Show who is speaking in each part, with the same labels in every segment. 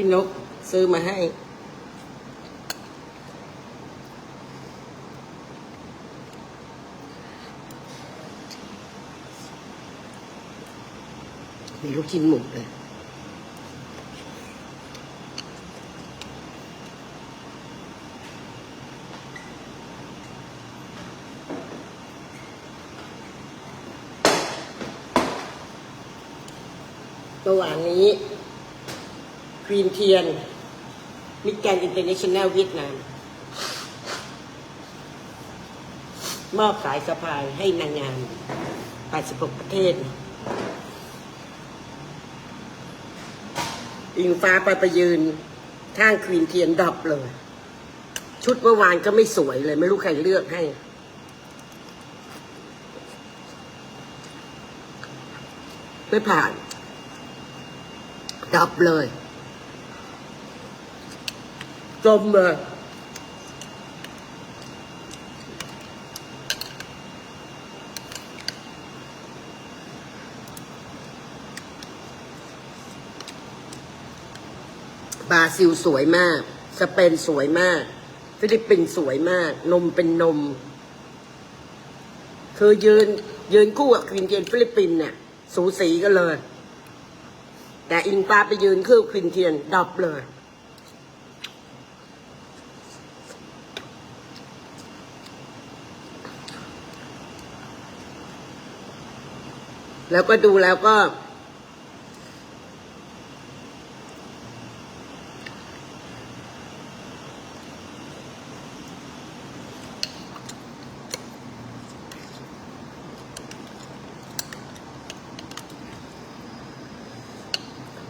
Speaker 1: พี่นกซื้อมาให้ มีลูกชิ้นหมูเลยเมื่อวานนี้ ควีนเทียน มิแกนอินเตอร์เนชั่นแนลเวียดนามมอบสายสะพายให้นางงาม 86 ประเทศ อิงฟ้าไปไปยืนข้างควีนเทียนดับเลย ชุดเมื่อวานก็ไม่สวยเลย ไม่รู้ใครเลือกให้ ไม่ผ่าน ดับเลย จมเลยบราซิลสวยมาก สเปนสวยมาก ฟิลิปปินส์สวยมาก นมเป็นนม คือยืนยืนคู่กับควินเทียนฟิลิปปินส์เนี่ย สูสีกันเลย แต่อิงฟ้าไปยืนคู่ควินเทียนดับเลย แล้วก็ดูแล้วก็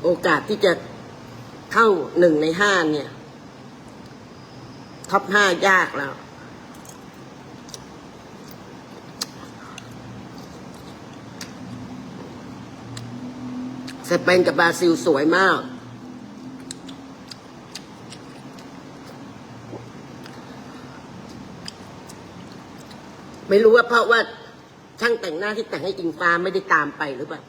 Speaker 1: โอกาสที่จะเข้าหนึ่งในห้าเนี่ย ท็อปห้ายากแล้ว สเปนกับบราซิลสวยมาก ไม่รู้ว่าเพราะว่าช่างแต่งหน้าที่แต่งให้อิงฟ้าไม่ได้ตามไปหรือเปล่า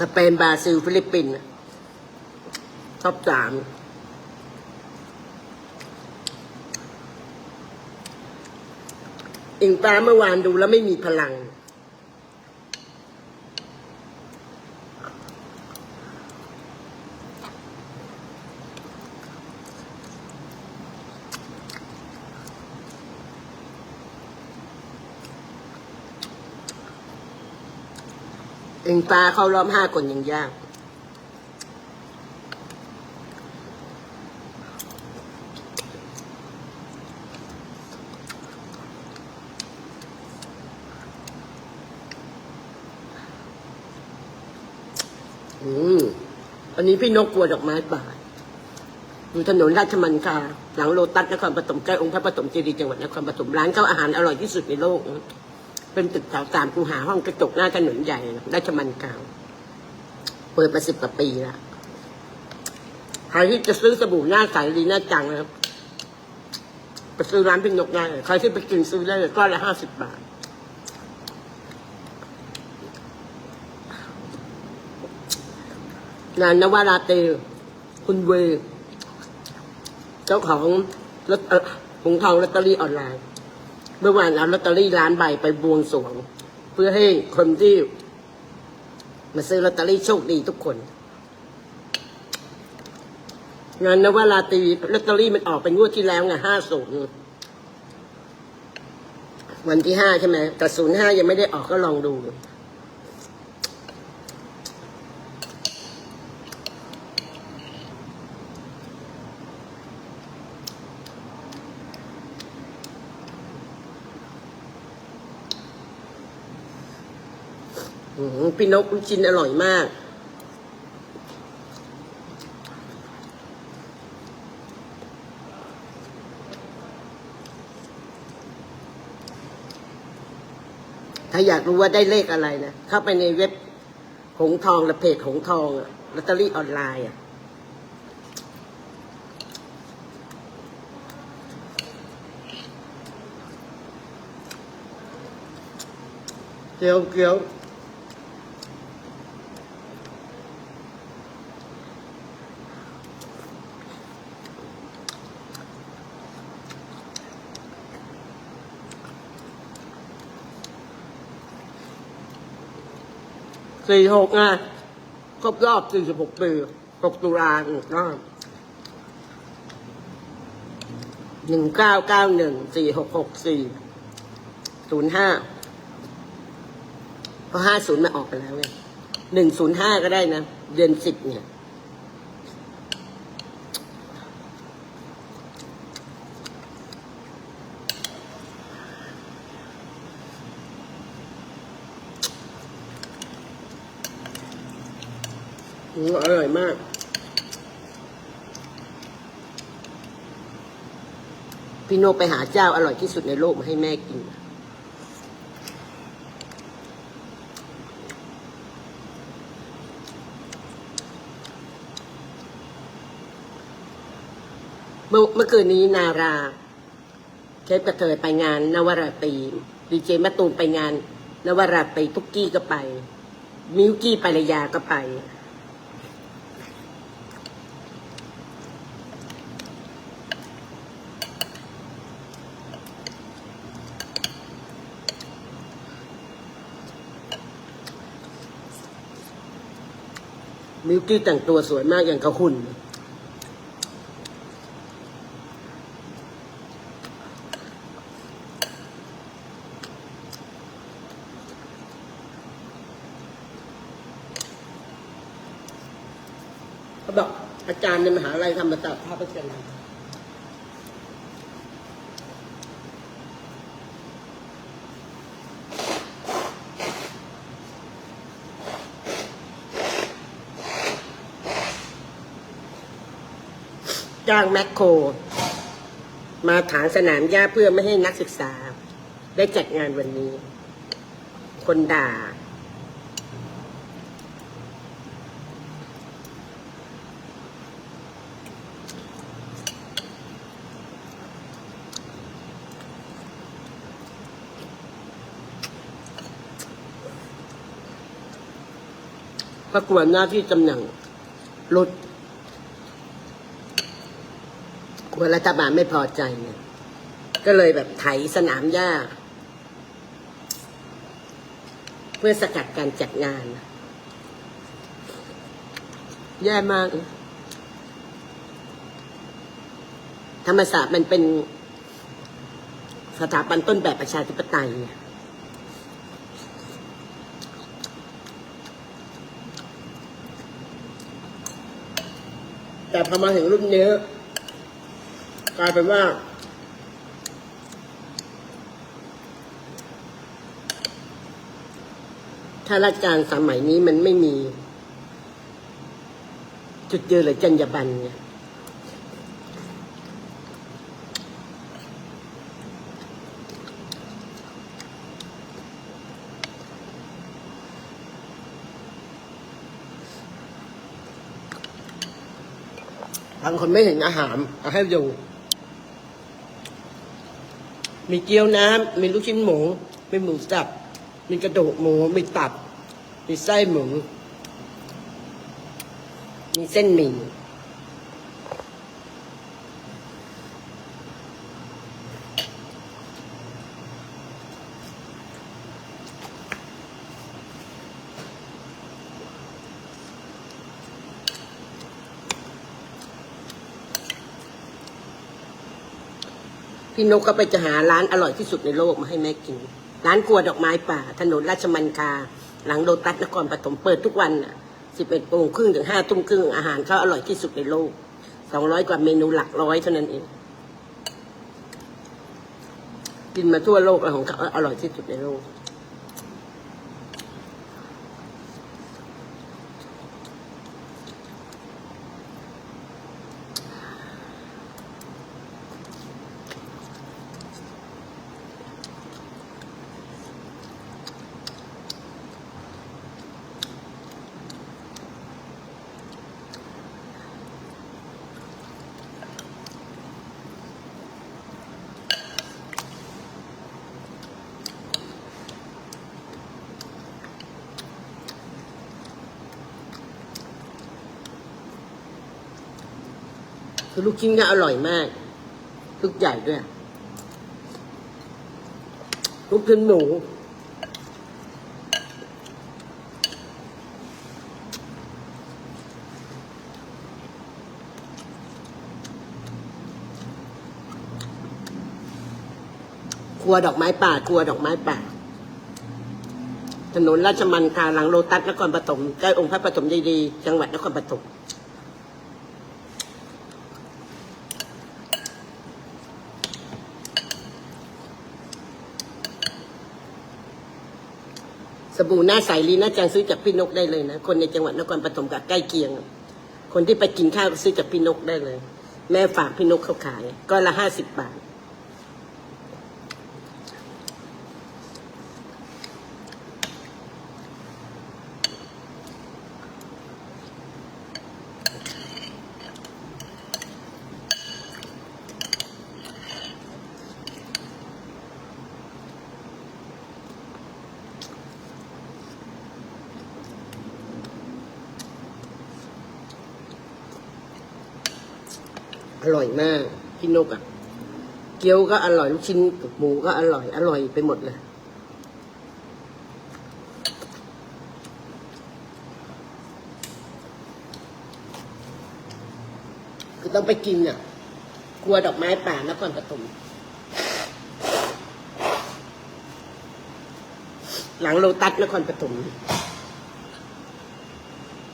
Speaker 1: สเปนบราซิล ฟิลิปปินส์ท็อปสามอิงฟ้าเมื่อวานดูแล้วไม่มีพลัง เอิงฟ้าเข้ารอบห้าคนยังยากอืมอันนี้พี่นกกลัวดอกไม้ป่าอยู่ถนนราชมันคาหลังโลตัสนครปฐมใกล้องค์พระปฐมเจดีย์จังหวัดนครปฐมร้านข้าวอาหารอร่อยที่สุดในโลก เป็นตึกแถวสามคูหาห้องกระจกหน้าถนนใหญ่ราชมันกาวเปิดมาสิบกว่าปีแล้วใครที่จะซื้อสบู่หน้าใสดีหน้าจังนะครับไปซื้อร้านพี่นกได้ใครที่ไปกินซื้อได้ก้อนละห้าสิบบาทงานนวราเตรีคุณเว เจ้าของรถหงทองลอตเตอรี่ออนไลน์ เมื่อวานเอาลอตเตอรี่ล้านใบไปบวงสรวง เพื่อให้คนที่ มาซื้อลอตเตอรี่โชคดีทุกคนงานนวราตรีลอตเตอรี่มันออกเป็นงวดที่แล้วไงห้าศูนย์วันที่ห้าใช่ไหมแต่ศูนย์ห้ายังไม่ได้ออกก็ลองดู พี่นกลูกชิ้นอร่อยมาก ถ้าอยากรู้ว่าได้เลขอะไรนะ เข้าไปในเว็บหงทองและเพจหงทองอะลอตเตอรี่ออนไลน์อะเกี๊ยวเกี๊ยว สี่หกไงครบรอบสี่สิบหกปีหกตุลาอีกรอบหนึ่งเก้าเก้าหนึ่งสี่หกหกสี่ศูนย์ห้าเพราะห้าศูนย์มาออกไปแล้วไงหนึ่งศูนย์ห้าก็ได้นะ เดือนสิบเนี่ย อืมอร่อยมาก พี่โนไปหาเจ้าอร่อยที่สุดในโลกมาให้แม่กิน เมื่อเมื่อคืนนี้นาราเชฟกระเทยไปงานนวราตรีดีเจมะตูมไปงานนวราตรีทุกกี้ก็ไป มิวกี้ปรยาก็ไป มิวกี้แต่งตัวสวยมากอย่างกระหุ่นเขาบอกอาจารย์ในมหาลัยธรรมศาสตร์ท่าพระจันทร์ จ้างแมคโคร มาถางสนามหญ้าเพื่อไม่ให้นักศึกษา ได้จัดงานวันนี้ คนด่า ประกวดหน้าที่ตำแหน่งลด กลัวรัฐบาลไม่พอใจเนี่ยก็เลยแบบไถสนามหญ้า เพื่อสกัดการจัดงาน แย่มาก ธรรมศาสตร์มันเป็นสถาบันต้นแบบประชาธิปไตยเนี่ยแต่พอมาถึงรุ่นนี้ กลายเป็นว่า ถ้าราชการสมัยนี้มันไม่มี จุดยืนหรือจรรยาบรรณเนี่ยบางคนไม่เห็นอาหารเอาให้ดู มีเกี๊ยวน้ำ มีลูกชิ้นหมู มีหมูสับ มีกระดูกหมู มีตับ มีไส้หมู มีเส้นหมี่ พี่นกก็ไปจะหาร้านอร่อยที่สุดในโลกมาให้แม่กิน ร้านกลัวดอกไม้ป่า ถนนราชมันคา หลังโลตัสนครปฐมเปิดทุกวันอะสิบเอ็ดโมงครึ่งถึงห้าทุ่มครึ่งอาหารเขาอร่อยที่สุดในโลกสองร้อยกว่าเมนูหลักร้อยเท่านั้นเอง กินมาทั่วโลกแล้วของเขาอร่อยที่สุดในโลก คือลูกชิ้นก็อร่อยมาก ลูกใหญ่ด้วย ลูกชิ้นหมูครัวดอกไม้ป่าครัวดอกไม้ป่าถนนราชมันคาหลังโลตัสนครปฐมใกล้องค์พระปฐมเจดีย์จังหวัดนครปฐม สบู่หน้าใสลีน่าจังซื้อจากพี่นกได้เลยนะ คนในจังหวัดนครปฐมกับใกล้เคียง คนที่ไปกินข้าวก็ซื้อจากพี่นกได้เลย แม่ฝากพี่นกเขาขายก็ละห้าสิบบาท อร่อยมากพี่นกอะ่ะ เกี๊ยวก็อร่อยลูกชิ้นกับหมูก็อร่อย อร่อยไปหมดเลยคือต้องไปกินอะกลัวดอกไม้ป่านครปฐมหลังโลตัสนครปฐม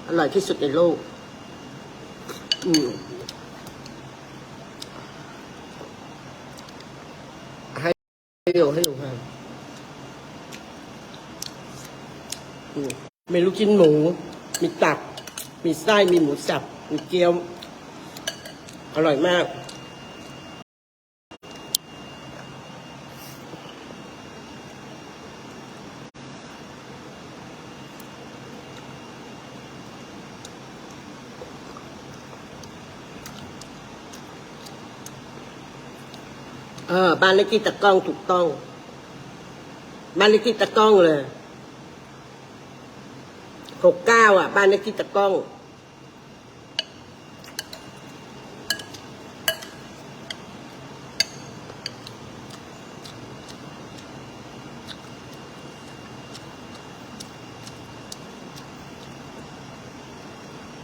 Speaker 1: อร่อยที่สุดในโลก อืม ให้ ยวให้ดูครับอืมมีลูกชิ้นหมู มีตับ มีไส้ มีหมูสับ มีเกี๊ยว อร่อยมาก บ้านเลขที่ตะกล้องถูกต้อง บ้านเลขที่ตะกล้องเลยหกเก้าอะ บ้านเลขที่ตะกล้อง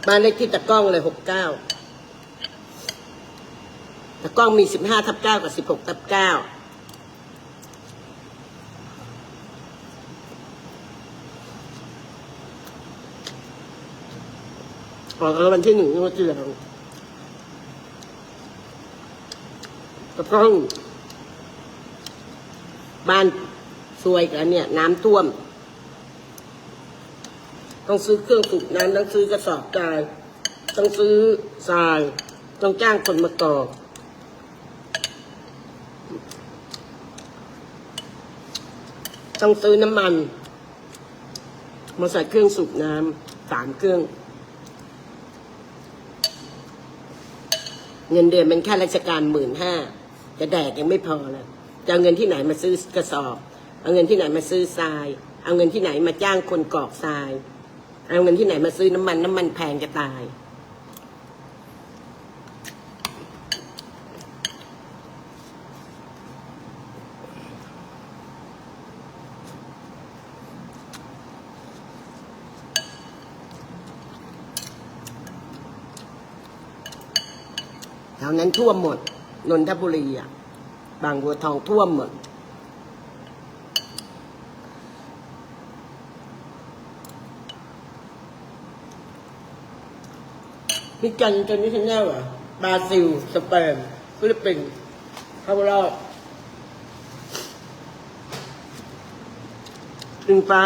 Speaker 1: บ้านเลขที่ตะกล้องเลยหกเก้า ตะกล้องมีสิบห้าทับเก้ากับสิบหกทับเก้าออกรางวัลที่หนึ่งงวดที่แล้วตะกล้องบ้านซวยกันเนี่ย น้ำท่วม ต้องซื้อเครื่องสูบน้ำต้องซื้อกระสอบกาย ต้องซื้อทราย ต้องจ้างคนมากรอก ต้องซื้อน้ำมัน มาใส่เครื่องสูบน้ำสามเครื่อง เงินเดือนเป็นแค่ราชการหมื่นห้าจะแดกยังไม่พอเลยจะเอาเงินที่ไหนมาซื้อกระสอบ เอาเงินที่ไหนมาซื้อทราย เอาเงินที่ไหนมาจ้างคนกรอกทราย เอาเงินที่ไหนมาซื้อน้ำมันน้ำมันแพงจะตาย วนั้นท่วมหมด นนทบุรีอะ บางบัวทองท่วมหมดมีกันจนนี้ฉันแน่วอะบราซิล สเปนฟิลิปปินส์เข้ารอบอิงฟ้า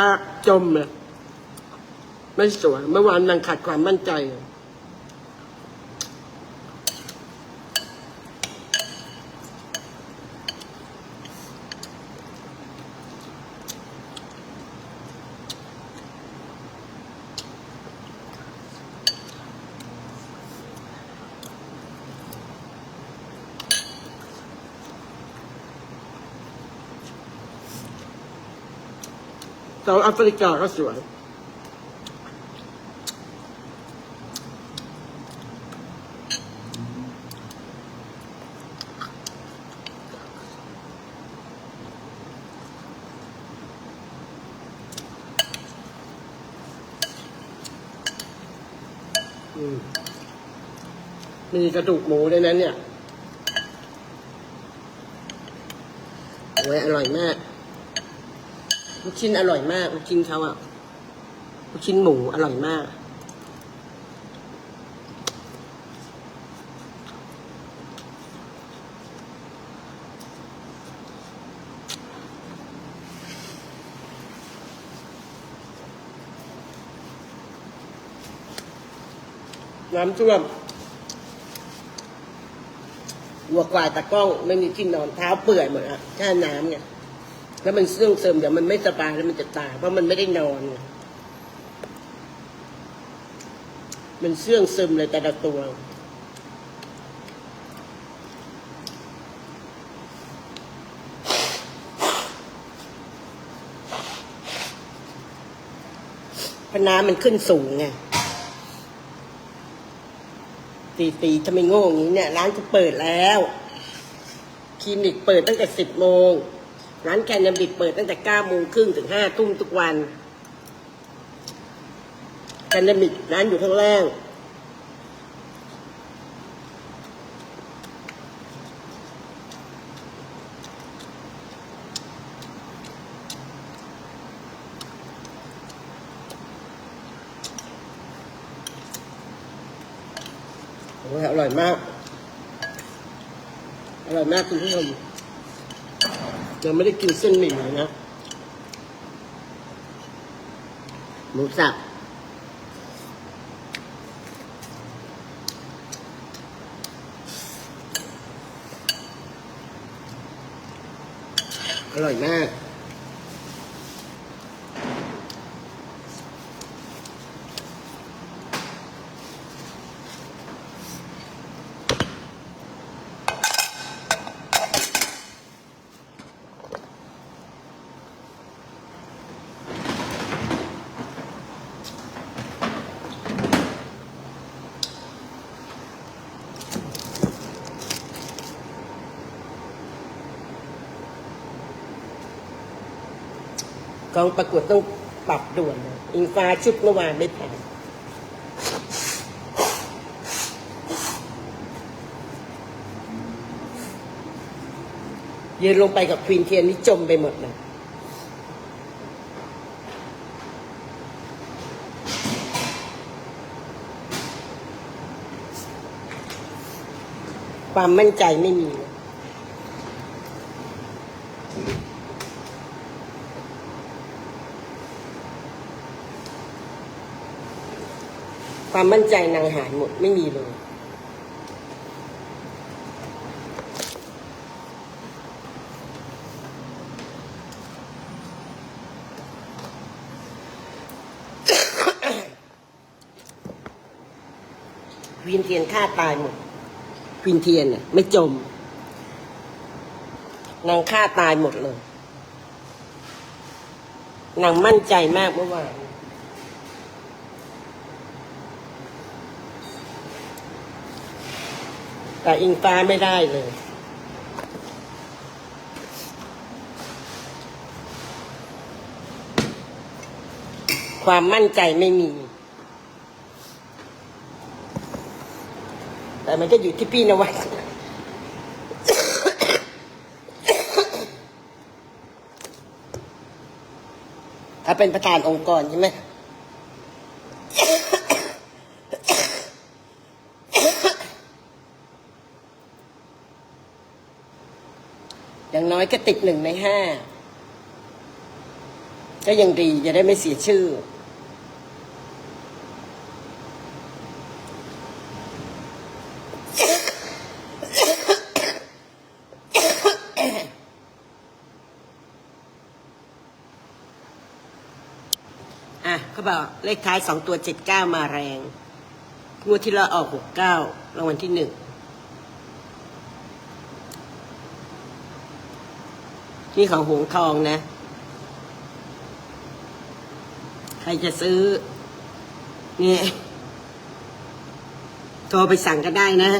Speaker 1: จมเลยไม่สวย เมื่อวานนางขาดความมั่นใจ แอฟริกาก็สวย มีกระดูกหมูในนั้นเนี่ยโว้ยอร่อยมาก ลูกชิ้นอร่อยมาก ลูกชิ้นเขาอะลูกชิ้นหมูอร่อยมาก น้ำท่วมวัวควายตะกล้องไม่มีที่นอนเท้าเปื่อยหมดอะแค่น้ำไง แล้วมันเสื่องเสริมเดี๋ยวมันไม่สบายแล้วมันจะตายเพราะมันไม่ได้นอน มันเสื่องซึมเลยแต่ละตัวพน้ำมันขึ้นสูงไงตีตีถ้าไมโง่อย่างนี้เนี่ย ร้านจะเปิดแล้ว คลินิกเปิดตั้งแต่สิบโมง ร้านแคนนาบิดเปิดตั้งแต่เก้าโมงครึ่งถึงห้าทุ่มทุกวันแคนนาบิดร้านอยู่ข้างล่างอร่อยมาก อร่อยมากคุณผู้ชม ยังไม่ได้กินเส้นหมี่เลยนะหมูสับอร่อยมาก องประกวดต้องปรับด่วนนะอิงฟ้าชุดเมื่อวานไม่ผ่านยืนลงไปกับควีนเทียนนี่จมไปหมดเลยความมั่นใจไม่มีเลย ความมั่นใจนางหายหมดไม่มีเลย ควีนเทียนฆ่าตายหมด ควีนเทียนน่ะไม่จม นางฆ่าตายหมดเลย นางมั่นใจมากเมื่อวาน แต่อิงฟ้าไม่ได้เลย ความมั่นใจไม่มี แต่มันก็อยู่ที่พี่นวัดถ้าเป็นประธานองค์กรใช่ไหม อย่างน้ อยก็ติดหนึ่งในห้าก็ยังดีจะได้ไม่เสียชื่อ อะเขาบอกเลขท้ายสองตัวเจ็ดเก้ามาแรงงวดที่เราออกหกเก้ารางวัลที่หนึ่ง นี่ของหงทองนะ ใครจะซื้อ เนี่ยโทรไปสั่งก็ได้นะ